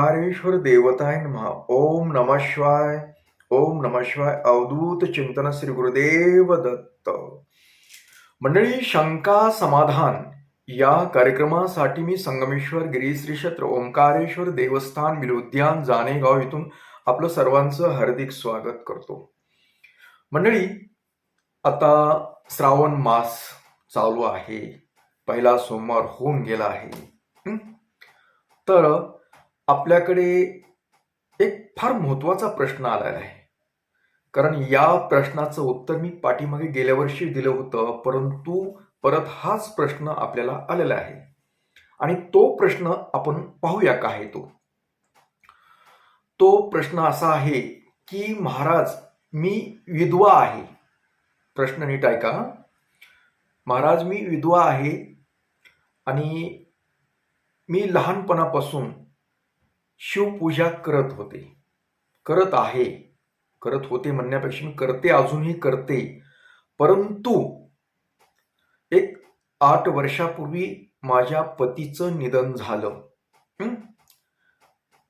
ओंकारेश्वर देवताय नम। ओम नमः शिवाय ओम नमः शिवाय अवधूत चिंतन श्री गुरुदेव दत्त। मंडळी शंका समाधान या कार्यक्रमासाठी मी संगमेश्वर गिरीश्री क्षेत्र ओंकारेश्वर देवस्थान विलुद्यान जाणेगाव इथून आपलं सर्वांचं हार्दिक स्वागत करतो। मंडळी आता श्रावण मास चालू आहे पहिला सोमवार होऊन गेला आहे तर आपल्याकडे एक फार महत्त्वाचा प्रश्न आलेला आहे. कारण या प्रश्नाचं उत्तर मी पाठीमागे गेल्या वर्षी दिलं होतं परंतु परत हाच प्रश्न आपल्याला आलेला आहे. आणि तो प्रश्न आपण पाहूया का आहे तो? तो प्रश्न असा आहे की महाराज मी विधवा आहे. प्रश्न नीट ऐका. महाराज मी विधवा आहे आणि मी लहानपणापासून शिवपूजा करत होते. करत आहे. करत होते म्हणण्यापेक्षा मी करते अजूनही करते. परंतु एक आठ वर्षापूर्वी माझ्या पतीचं निधन झालं.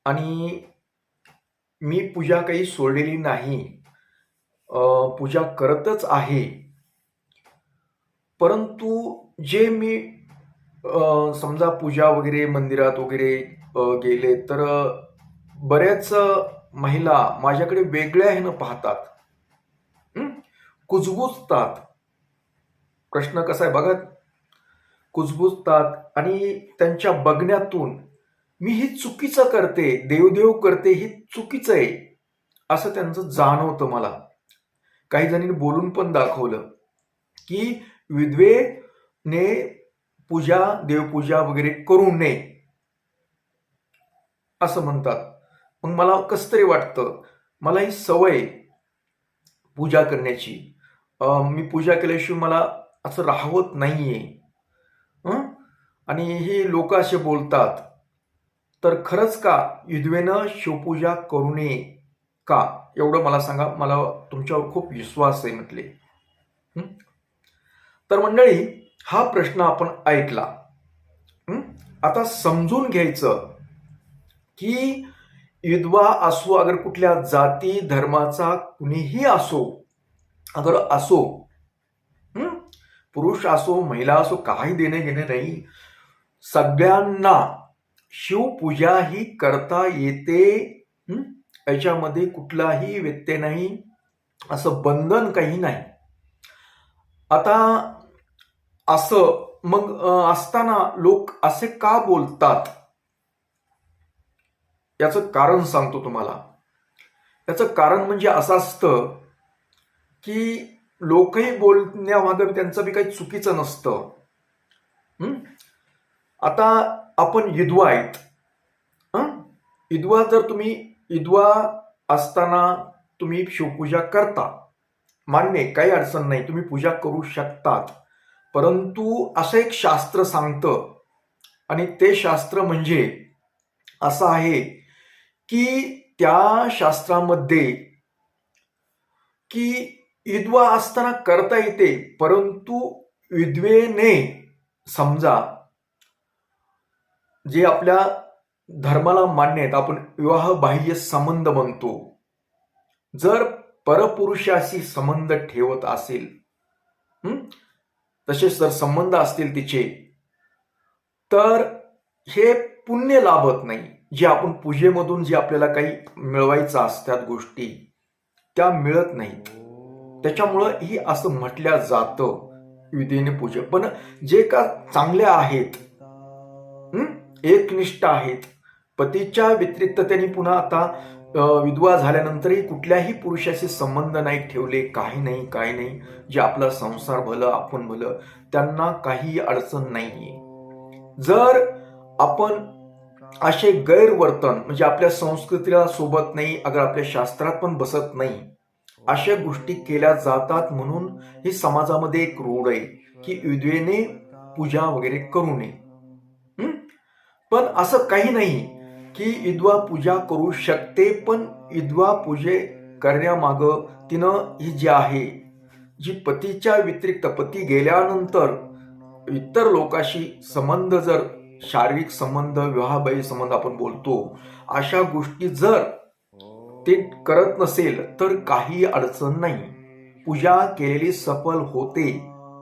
आणि मी पूजा काही सोडलेली नाही. पूजा करतच आहे. परंतु जे मी समजा पूजा वगैरे मंदिरात वगैरे गेले तर बऱ्याच महिला माझ्याकडे वेगळ्या ह्यानं पाहतात. कुजबुजतात. प्रश्न कसा आहे बघा. कुजबुजतात आणि त्यांच्या बघण्यातून मी ही चुकीचं करते देवदेव करते हे चुकीचं आहे असं त्यांचं जाणवतं मला. काही जणींनी बोलून पण दाखवलं की विधवेने पूजा देवपूजा वगैरे करू नये. असं म्हणतात. मग मला कसं तरी वाटतं मला ही सवय पूजा करण्याची. मी पूजा केल्याशिवाय मला असं राहवत नाही आहे आणि हे लोक असे बोलतात तर खरंच का विधवेनं शिवपूजा करू नये का? एवढं मला सांगा मला तुमच्यावर खूप विश्वास आहे म्हटले. तर मंडळी हा प्रश्न आपण ऐकला. आता समजून घ्यायचं. की विधवा असो अगर कुठल्या जाती धर्माचा कुणीही असो अगर असो पुरुष असो महिला असो काही देणे घेणे नाही. सगळ्यांना शिवपूजा ही करता येते याच्यामध्ये कुठलाही व्यत्यय नाही असं बंधन काही नाही. आता असं मग असताना लोक असे का बोलतात? याचं कारण सांगतो तुम्हाला. याचं कारण म्हणजे असं असतं की लोकही बोलण्यामागं त्यांचं बी काही चुकीचं नसतं. आता आपण विधवा आहेत. हं? विधवा जर तुम्ही विधवा असताना तुम्ही शिवपूजा करता. मान्य काही अडचण नाही तुम्ही पूजा करू शकतात. परंतु असं एक शास्त्र सांगतं. आणि ते शास्त्र म्हणजे असं आहे की त्या शास्त्रामध्ये की विधवा असताना करता येते परंतु विधवेने समजा जे आपल्या धर्माला मान्य आहेत आपण विवाह बाह्य संबंध म्हणतो. जर परपुरुषाशी संबंध ठेवत असेल तसेच जर संबंध असतील तिचे तर हे पुण्य लाभत नाही. जे आपण पूजेमधून जे आपल्याला काही मिळवायचं असतात गोष्टी त्या मिळत नाहीत. त्याच्यामुळं ही असं म्हटल्या जातं विधीने पूजा. पण जे का चांगल्या आहेत एकनिष्ठ आहेत पतीच्या व्यतिरिक्त त्यांनी पुन्हा आता विधवा झाल्यानंतरही कुठल्याही पुरुषाशी संबंध नाही ठेवले काही नाही काही नाही. जे आपला संसार भलं आपण भलं त्यांना काही अडचण नाहीये. जर आपण असे गैरवर्तन म्हणजे आपल्या संस्कृतीला सोबत नाही अगर आपल्या शास्त्रात पण बसत नाही अशा गोष्टी केल्या जातात म्हणून ही समाजामध्ये एक रूढ आहे की विधवेने पूजा वगैरे करू नये. पण असं काही नाही की विधवा पूजा करू शकते पण विधवा पूजे करण्यामाग तिनं ही जी आहे जी पतीच्या व्यतिरिक्त पती गेल्यानंतर इतर लोकाशी संबंध जर शारीरिक संबंध विवाहबाह्य संबंध आपण बोलतो अशा गोष्टी जर ते करत नसेल तर काही अडचण नाही. पूजा केलेली सफल होते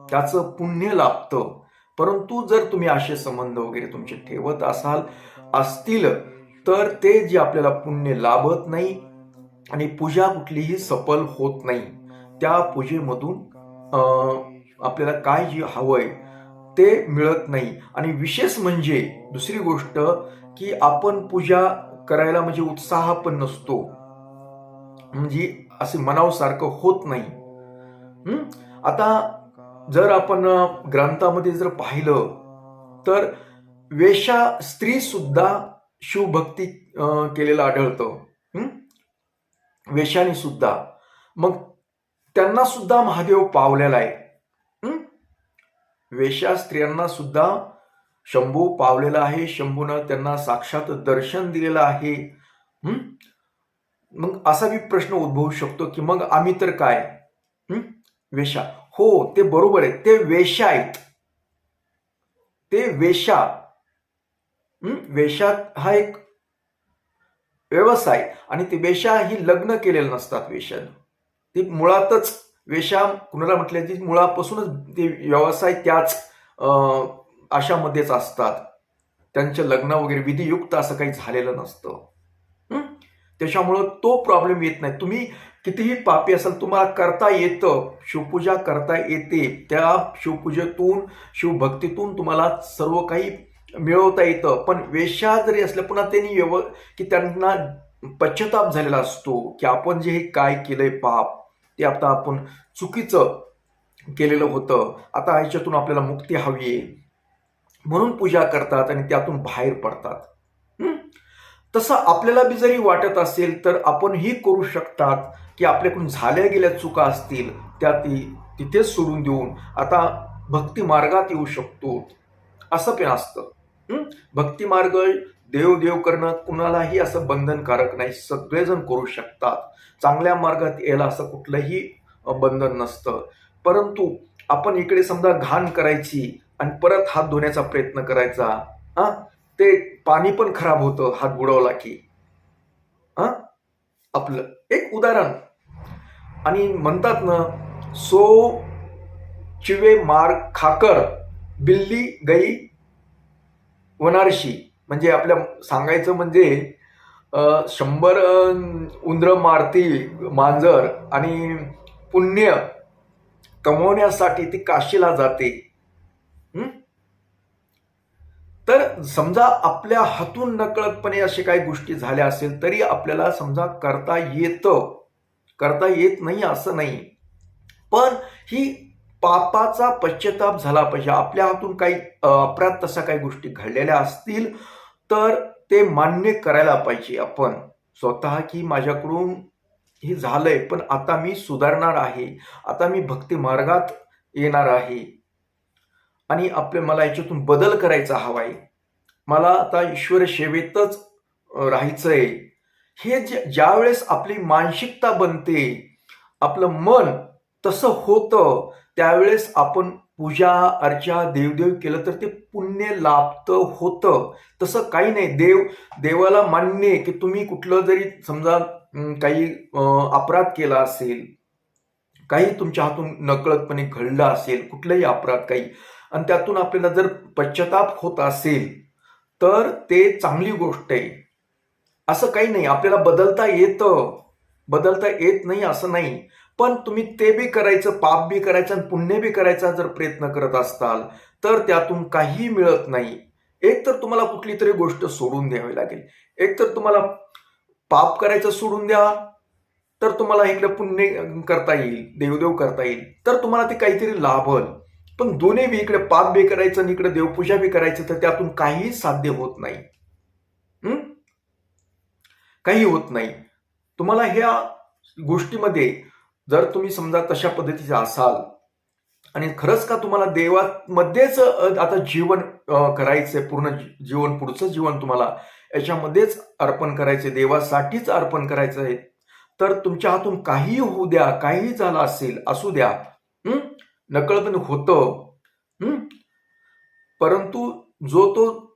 त्याचं पुण्य लाभतं. परंतु जर तुम्ही असे संबंध वगैरे तुमचे ठेवत असाल असतील तर ते जे आपल्याला पुण्य लाभत नाही आणि पूजा कुठलीही सफल होत नाही त्या पूजेमधून आपल्याला काय जे हवंय ते मिळत नाही. आणि विशेष म्हणजे दुसरी गोष्ट की आपण पूजा करायला म्हणजे उत्साह पण नसतो. म्हणजे असे मनावसारखं होत नाही. आता जर आपण ग्रंथामध्ये जर पाहिलं तर वेशा स्त्री सुद्धा शिवभक्ती केलेलं आढळतं. वेशाने सुद्धा. मग त्यांना सुद्धा महादेव पावलेला आहे. वेशा स्त्रियांना सुद्धा शंभू पावलेला आहे. शंभूनं त्यांना साक्षात दर्शन दिलेलं आहे. मग असा बी प्रश्न उद्भवू शकतो की मग आम्ही तर काय? वेशा हो ते बरोबर आहे. ते वेशा आहेत. ते वेशा वेशात हा एक व्यवसाय. आणि ते वेशा ही लग्न केलेलं नसतात वेशानं ती मुळातच वेशाम कुणाला म्हटलं की मुळापासूनच ते व्यवसाय त्याच आशामध्येच अशामध्येच असतात. त्यांचं लग्न वगैरे विधियुक्त असं काही झालेलं नसतं. त्याच्यामुळं तो प्रॉब्लेम येत नाही. तुम्ही कितीही पापी असाल तुम्हाला करता येतं. शिवपूजा करता येते. त्या शिवपूजेतून शिवभक्तीतून तुम्हाला सर्व काही मिळवता येतं. पण वेशा जरी असल्या पुन्हा त्यांनी व्यव की त्यांना पश्चाताप झालेला असतो की आपण जे हे काय केलंय पाप ते आता आपण चुकीचं केलेलं होतं. आता ह्याच्यातून आपल्याला मुक्ती हवी आहे. म्हणून पूजा करतात आणि त्यातून बाहेर पडतात. तसं आपल्याला बी जरी वाटत असेल तर आपण ही करू शकतात की आपल्याकडून झाल्या गेल्या चुका असतील त्या ती तिथेच सोडून देऊन आता भक्ती मार्गात येऊ शकतो. असं पण असतं. भक्तिमार्ग देवदेव देव देव करणं कुणालाही असं बंधनकारक नाही. सगळेजण करू शकतात. चांगल्या मार्गात यायला असं कुठलंही बंधन नसतं. परंतु आपण इकडे समजा घाण करायची आणि परत हात धुण्याचा प्रयत्न करायचा हा ते पाणी पण खराब होतं हात बुडवला की. हा आपलं एक उदाहरण. आणि म्हणतात ना सो चिवे मार खाकर बिल्ली गई वनारशी. म्हणजे आपल्या सांगायचं म्हणजे शंभर उंदरं उंदर मारती मांजर आणि पुण्य कमवण्यासाठी ती काशीला जाते. तर समजा आपल्या हातून नकळतपणे असे काही गोष्टी झाल्या असेल तरी आपल्याला समजा करता येतं. करता येत नाही असं नाही. पण ही पापाचा पश्चाताप झाला पाहिजे. आपल्या हातून काही अपराध तशा काही गोष्टी घडलेल्या असतील तर ते मान्य करायला पाहिजे आपण. स्वतः की माझ्याकडून हे झालंय पण आता मी सुधारणार आहे. आता मी भक्ती मार्गात येणार आहे. आणि आपल्या मला याच्यातून बदल करायचा हवाय. मला आता ईश्वर सेवेतच अ, राहायचंय. हे जे ज्या वेळेस आपली मानसिकता बनते आपलं मन तसं होतं त्यावेळेस आपण पूजा अर्चा देवदेव केलं तर ते पुण्य लाभतं होतं. तसं काही नाही. देव देवाला मान्य की तुम्ही कुठलं जरी समजा काही अपराध केला असेल काही तुमच्या हातून नकळतपणे घडलं असेल कुठलाही अपराध काही आणि त्यातून आपल्याला जर पश्चाताप होत असेल तर ते चांगली गोष्ट आहे. असं काही नाही. आपल्याला बदलता येतं. बदलता येत नाही असं नाही. पण तुम्ही ते बी करायचं पाप बी करायचं आणि पुण्य बी करायचा जर प्रयत्न करत असताल तर त्यातून काही मिळत नाही. एक तर तुम्हाला कुठली तरी गोष्ट सोडून द्यावी लागेल. एक तर तुम्हाला पाप करायचं सोडून द्या तर तुम्हाला इकडे पुण्य करता येईल देवदेव करता येईल तर तुम्हाला ते काहीतरी लाभल. पण दोन्ही बी इकडे पाप बी करायचं आणि इकडे देवपूजा बी करायचं तर त्यातून काही साध्य होत नाही. काही होत नाही. तुम्हाला ह्या गोष्टीमध्ये जर तुम्ही समजा तशा पद्धतीचे असाल आणि खरंच का तुम्हाला देवामध्येच आता जीवन करायचंय पूर्ण जीवन पुढचं जीवन तुम्हाला याच्यामध्येच अर्पण करायचे देवासाठीच अर्पण करायचं आहे तर तुमच्या हातून काही होऊ द्या काही झालं असेल असू द्या हं? होतं परंतु जो तो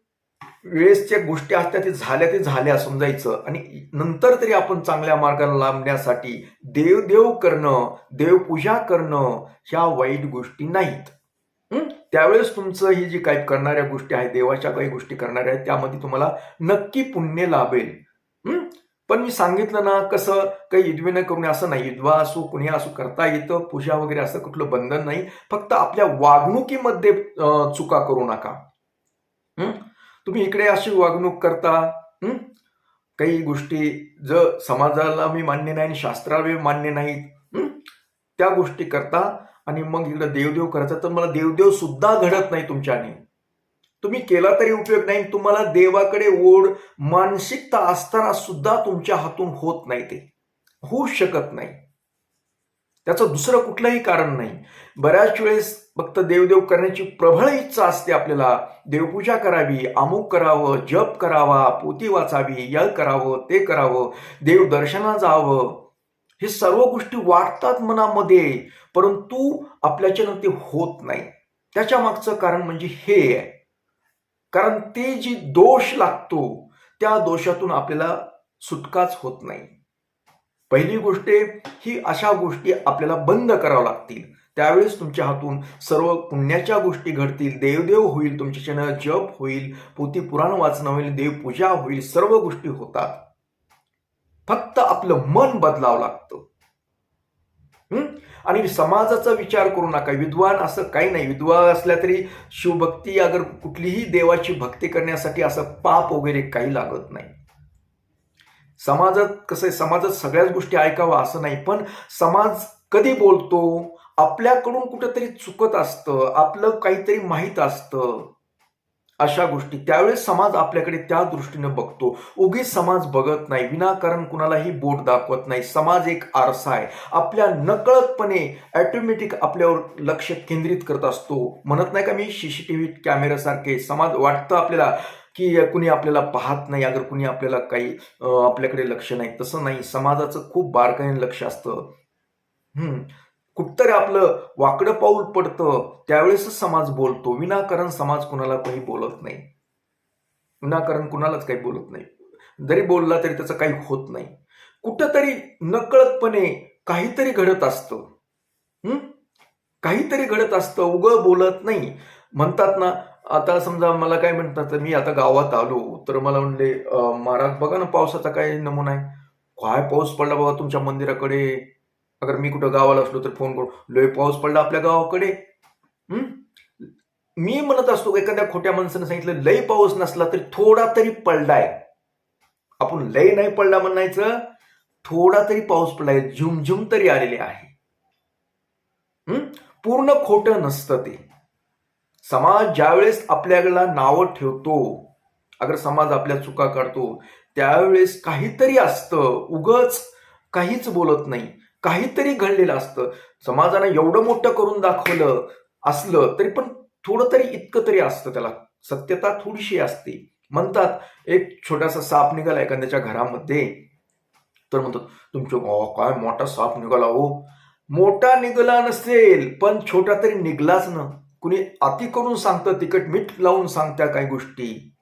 वेळेसच्या गोष्टी असत्या ते झाल्या ते झाल्या समजायचं. आणि नंतर तरी आपण चांगल्या मार्गाला लांबण्यासाठी देवदेव करणं देवपूजा करणं ह्या वाईट गोष्टी नाहीत. त्यावेळेस तुमचं ही जी काही करणाऱ्या गोष्टी आहेत देवाच्या काही गोष्टी करणाऱ्या आहेत त्यामध्ये तुम्हाला नक्की पुण्य लाभेल. पण मी सांगितलं ना कसं काही इद्वे करून असं नाही इद्वा असो कुणी असो करता येतं पूजा वगैरे असं कुठलं बंधन नाही फक्त आपल्या वागणुकीमध्ये चुका करू नका. तुम्ही इकडे अशी वागणूक करता काही गोष्टी जर समाजाला मी मान्य नाही आणि शास्त्राला मी मान्य नाहीत त्या गोष्टी करता आणि मग इकडे देवदेव करायचा तर मला देवदेव सुद्धा घडत नाही तुमच्याने. तुम्ही केला तरी उपयोग नाही तुम्हाला देवाकडे ओढ मानसिकता असताना सुद्धा तुमच्या हातून होत नाही ते. होऊ शकत नाही. त्याचं दुसरं कुठलंही कारण नाही. बऱ्याच वेळेस फक्त देवदेव करण्याची प्रबळ इच्छा असते आपल्याला. देवपूजा करावी अमुक करावं जप करावा पोती वाचावी यल करावं ते करावं देव दर्शना जावं. हे सर्व गोष्टी वाटतात मनामध्ये परंतु आपल्याच्यानं ते होत नाही. त्याच्या मागचं कारण म्हणजे हे आहे. कारण ते जी दोष लागतो त्या दोषातून आपल्याला सुटकाच होत नाही. पहिली गोष्ट ही अशा गोष्टी आपल्याला बंद कराव्या लागतील. त्यावेळेस तुमच्या हातून सर्व पुण्याच्या गोष्टी घडतील. देवदेव होईल तुमच्याच्यानं जप होईल पोती पुराण वाचणं होईल देवपूजा होईल सर्व गोष्टी होतात. फक्त आपलं मन बदलावं लागतं. आणि समाजाचा विचार करू नका. विद्वान असं काही नाही. विद्वान असल्या तरी शिवभक्ती अगर कुठलीही देवाची भक्ती करण्यासाठी असं पाप वगैरे काही लागत नाही. समाजात कसं आहे? समाजात सगळ्याच गोष्टी ऐकावा असं नाही. पण समाज कधी बोलतो? आपल्याकडून कुठंतरी चुकत असतं आपलं काहीतरी माहीत असतं. अशा गोष्टी. त्यावेळेस समाज आपल्याकडे त्या दृष्टीने बघतो. उगीच समाज बघत नाही. विनाकारण कुणालाही बोट दाखवत नाही. समाज एक आरसा आहे. आपल्या नकळतपणे ॲटोमॅटिक आपल्यावर लक्ष केंद्रित करत असतो. म्हणत नाही का मी? सी सी टीव्ही कॅमेऱ्यासारखे समाज वाटतं आपल्याला की कुणी आपल्याला पाहत नाही. अगर कुणी आपल्याला काही आपल्याकडे लक्ष नाही. तसं नाही. समाजाचं खूप बारकाईने लक्ष असतं. हम्म. कुठतरी आपलं वाकडं पाऊल पडतं त्यावेळेसच समाज बोलतो. विनाकारण समाज कुणाला काही बोलत नाही. विनाकारण कुणालाच काही बोलत नाही. जरी बोलला तरी त्याचं काही होत नाही. कुठंतरी नकळतपणे काहीतरी घडत असतं. काहीतरी घडत असतं. उगं बोलत नाही. म्हणतात ना आता समजा मला काय म्हणतात तर मी आता गावात आलो तर मला म्हणले महाराज बघा ना पावसाचा काय नमुना आहे. काय पाऊस पडला बाबा तुमच्या मंदिराकडे? अगर मी कुठं गावाला असलो तर फोन करू लय पाऊस पडला आपल्या गावाकडे. हम्म मी म्हणत असतो एखाद्या खोट्या माणसानं सांगितलं लय पाऊस नसला तरी थोडा तरी पडलाय. आपण लय नाही पडला म्हणायचं थोडा तरी पाऊस पडलाय झुमझुम तरी आलेले आहे. हम्म पूर्ण खोटं नसतं ते. समाज ज्यावेळेस आपल्याला नावं ठेवतो अगर समाज आपल्या चुका काढतो त्यावेळेस काहीतरी असतं. उगच काहीच बोलत नाही. काहीतरी घडलेलं असतं. समाजानं एवढं मोठं करून दाखवलं असलं तरी पण थोडं तरी इतकं तरी असतं त्याला. सत्यता थोडीशी असते. म्हणतात एक छोटासा साप निघाला एखाद्याच्या घरामध्ये. तर म्हणतात तुमच्या काय मोठा साप निघाला हो. मोठा निघाला नसेल पण छोटा तरी निघलाच ना. कुणी अति करून सांगतं तिकट मीठ लावून सांगत्या काही गोष्टी.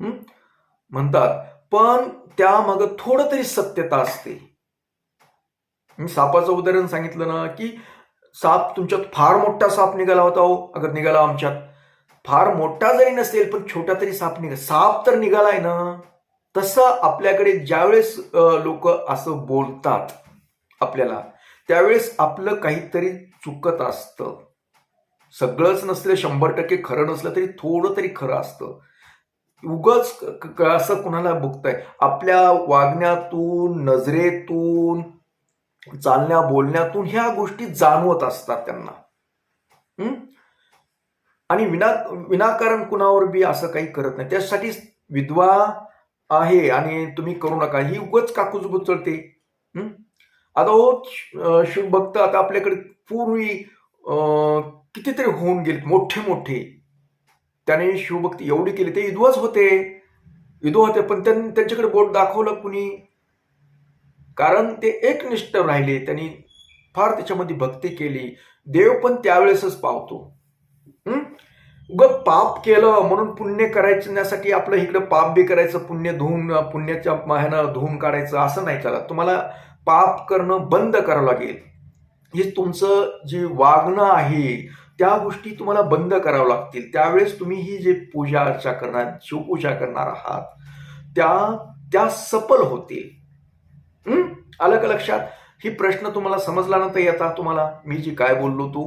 म्हणतात पण त्यामागं थोडं तरी सत्यता असते. मी सापाचं उदाहरण सांगितलं ना की साप तुमच्यात फार मोठा साप निघाला होता हो अगर निघाला आमच्यात. फार मोठा जरी नसेल पण छोटा तरी साप निघा साप तर निघालाय ना. तसं आपल्याकडे ज्यावेळेस लोक असं बोलतात आपल्याला त्यावेळेस आपलं काहीतरी चुकत असतं. सगळंच नसलं शंभर टक्के खरं नसलं तरी थोडं तरी खरं असतं. उगच क- असं कुणाला बघताय आपल्या वागण्यातून नजरेतून चालण्या बोलण्यातून ह्या गोष्टी जाणवत असतात त्यांना. आणि विना विनाकारण कुणावर बी असं काही करत नाही. त्यासाठी विधवा आहे आणि तुम्ही करू नका. ही उगच काकूच गुचळते आता हो शिवभक्त आता आपल्याकडे पूर्वी कितीतरी होऊन गेले मोठे मोठे. त्याने शिवभक्ती एवढी केली ते विधवाच होते. विधवा होते पण त्यांनी त्यांच्याकडे बोट दाखवलं कुणी? कारण ते एकनिष्ठ राहिले त्यांनी फार त्याच्यामध्ये भक्ती केली. देव पण त्यावेळेसच पावतो. ग पाप केलं म्हणून पुण्य करायच्यासाठी आपलं इकडं पाप बी करायचं पुण्य धुवून पुण्याच्या ह्यानं धुवून काढायचं असं नाही चालत. तुम्हाला पाप करणं बंद करावं लागेल. हे तुमचं जे वागणं आहे त्या गोष्टी तुम्हाला बंद करावं लागतील. त्यावेळेस तुम्ही ही जे पूजा अर्चा करणार शिवपूजा करणार आहात त्या त्या सफल होतील. आलं का लक्षात ही प्रश्न तुम्हाला समजला ना तर येता तुम्हाला. मी जी काय बोललो तू?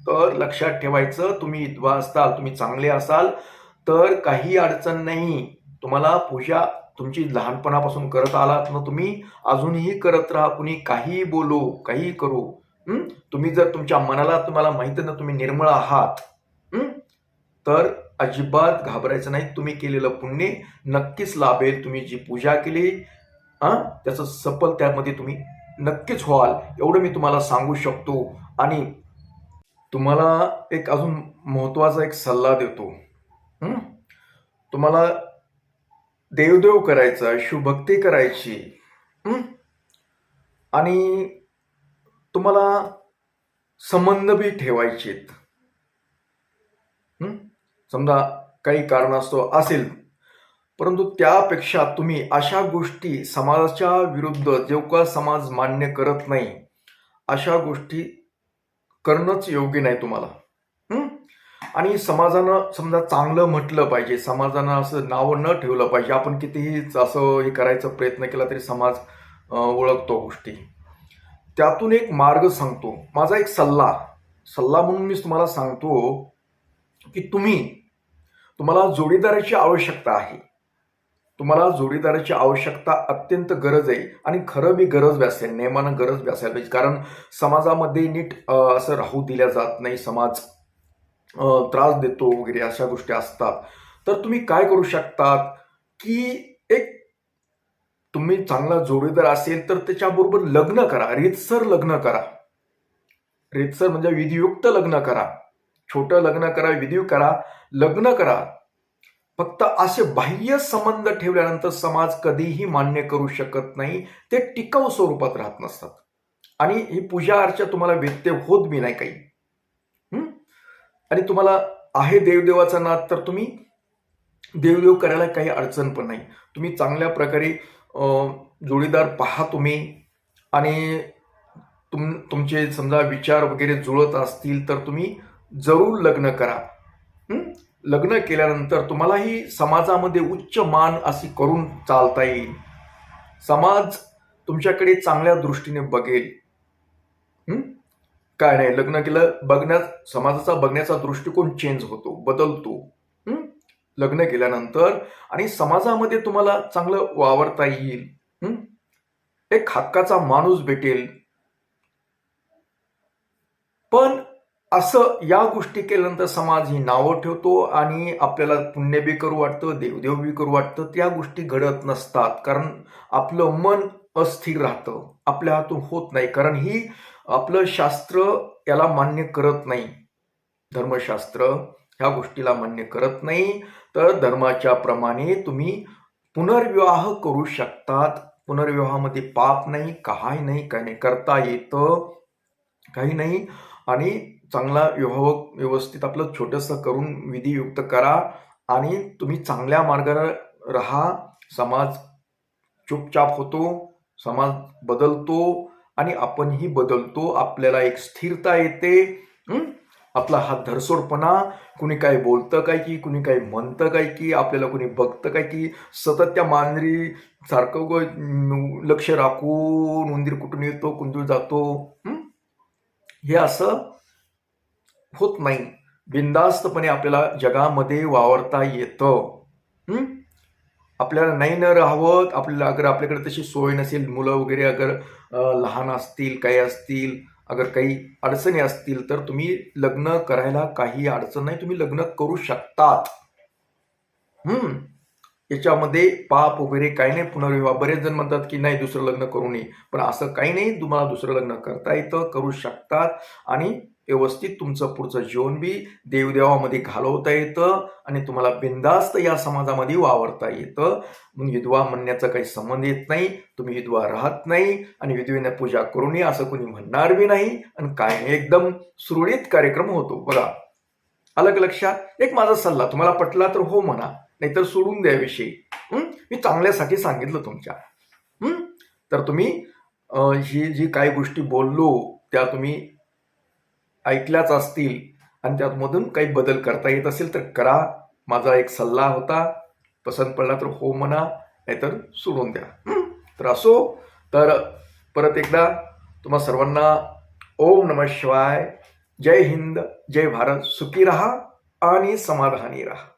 तर लक्षात ठेवायचं तुम्ही इद्वा असाल तुम्ही चांगले असाल तर काही अडचण नाही. तुम्हाला पूजा तुमची लहानपणापासून करत आलात ना तुम्ही अजूनही करत राहा. कुणी काही बोलो काही करू. तुम्ही जर तुमच्या मनाला तुम्हाला माहीत ना तुम्ही निर्मळ आहात. तर अजिबात घाबरायचं नाही. तुम्ही केलेलं पुण्य नक्कीच लाभेल. तुम्ही जी पूजा केली हां? त्याचं सफल त्यामध्ये तुम्ही नक्कीच व्हाल. एवढं मी तुम्हाला सांगू शकतो. आणि तुम्हाला एक अजून महत्त्वाचा एक सल्ला देतो. तुम्हाला देवदेव करायचा शिवभक्ती करायची. आणि तुम्हाला संबंध बी ठेवायचेत. समजा काही कारणास्तव असेल परंतु त्यापेक्षा तुम्ही अशा गोष्टी समाजाच्या विरुद्ध जेवका समाज मान्य करत नाही अशा गोष्टी करणंच योग्य नाही तुम्हाला. आणि समाजानं समजा चांगलं म्हटलं पाहिजे समाजानं असं नावं न ठेवलं पाहिजे आपण कितीही असं हे करायचा प्रयत्न केला तरी समाज ओळखतो गोष्टी. त्यातून एक मार्ग सांगतो. माझा एक सल्ला सल्ला म्हणून मी तुम्हाला सांगतो की तुम्ही तुम्हाला जोडीदाराची आवश्यकता आहे. तुम्हाला जोडीदाराची आवश्यकता अत्यंत गरज आहे आणि खरं बी गरज भासेल नेमानं गरज भासायला पाहिजे. कारण समाजामध्ये नीट असं राहू दिल्या जात नाही समाज त्रास देतो वगैरे अशा गोष्टी असतात. तर तुम्ही काय करू शकतात की एक तुम्ही चांगला जोडीदार असेल तर त्याच्याबरोबर लग्न करा रेतसर लग्न करा. रेतसर म्हणजे विधियुक्त लग्न करा. छोटं लग्न करा विधी करा लग्न करा. फक्त असे बाह्य संबंध ठेवल्यानंतर समाज कधीही मान्य करू शकत नाही ते टिकाऊ स्वरूपात राहत नसतात. आणि ही पूजा अर्चा तुम्हाला व्यत्यय होत बी नाही काही. आणि तुम्हाला आहे देवदेवाचा नाद तर तुम्ही देवदेव करायला काही अडचण पण नाही. तुम्ही चांगल्या प्रकारे जोडीदार पहा तुम्ही. आणि तुम तुमचे समजा विचार वगैरे जुळत असतील तर तुम्ही जरूर लग्न करा. लग्न केल्यानंतर तुम्हालाही समाजामध्ये उच्च मान अशी करून चालता येईल. समाज तुमच्याकडे चांगल्या दृष्टीने बघेल. काय नाही लग्न केलं बघण्यात समाजाचा बघण्याचा दृष्टिकोन चेंज होतो बदलतो. लग्न केल्यानंतर आणि समाजामध्ये तुम्हाला चांगलं वावरता येईल. एक हक्काचा माणूस भेटेल. पण असं या गोष्टी केल्यानंतर समाज ही नावं ठेवतो आणि आपल्याला पुण्य बी करू वाटतं देवदेव बी करू वाटतं. त्या गोष्टी घडत नसतात. कारण आपलं मन अस्थिर राहतं. आपल्या हातून होत नाही. कारण ही आपलं शास्त्र याला मान्य करत नाही. धर्मशास्त्र ह्या गोष्टीला मान्य करत नाही. तर धर्माच्या प्रमाणे तुम्ही पुनर्विवाह करू शकतात. पुनर्विवाहामध्ये पाप नाही काही नाही काही नाही. करता येतं काही नाही. आणि चांगला विभावक व्यवस्थित आपलं छोटंसं करून विधियुक्त करा आणि तुम्ही चांगल्या मार्गाने राहा. समाज चुपचाप होतो समाज बदलतो आणि आपणही बदलतो. आपल्याला एक स्थिरता येते. आपला हा धरसोडपणा कुणी काय बोलतं काय की कुणी काय म्हणतं काय की आपल्याला कुणी बघतं काय की सतत त्या मांजरी सारखं लक्ष राखून उंदीर कुठून येतो कुंदूर जातो. हे असं होत नाही. बिंदास्तपणे आपल्याला जगामध्ये वावरता येतं. आपल्याला नाही न राहावं आपल्याला अगर आपल्याकडे तशी सोय नसेल मुलं वगैरे अगर लहान असतील काही असतील अगर काही अडचणी असतील तर तुम्ही लग्न करायला काही अडचण नाही तुम्ही लग्न करू शकतात. हम्म याच्यामध्ये पाप वगैरे काही नाही पुनर्विवाह. बरेच जण म्हणतात की नाही दुसरं लग्न करू नये. पण असं काही नाही तुम्हाला दुसरं लग्न करता येतं करू शकतात. आणि व्यवस्थित तुमचं पुढचं जीवन बी देवदेवामध्ये घालवता येतं आणि तुम्हाला बिंदास्त या समाजामध्ये वावरता येतं. विधवा म्हणण्याचा काही संबंध येत नाही. तुम्ही विधवा राहत नाही आणि विधवेने पूजा करू नये असं कोणी म्हणणार बी नाही. आणि काय नाही एकदम सुरळीत कार्यक्रम होतो. बघा अलग लक्षात. एक माझा सल्ला तुम्हाला पटला तर हो म्हणा नाहीतर सोडून द्या विषयी. मी चांगल्यासाठी सांगितलं तुमच्या. तर तुम्ही ही जी काही गोष्टी बोललो त्या तुम्ही ऐकल्याच असतील आणि त्यामधून काही बदल करता येत असेल तर करा. माझा एक सल्ला होता. पसंत पडला तर हो म्हणा नाहीतर सोडून द्या. तर असो. तर परत एकदा तुम्हा सर्वांना ओम नम शिवाय. जय हिंद जय भारत. सुखी रहा आणि समाधानी रहा.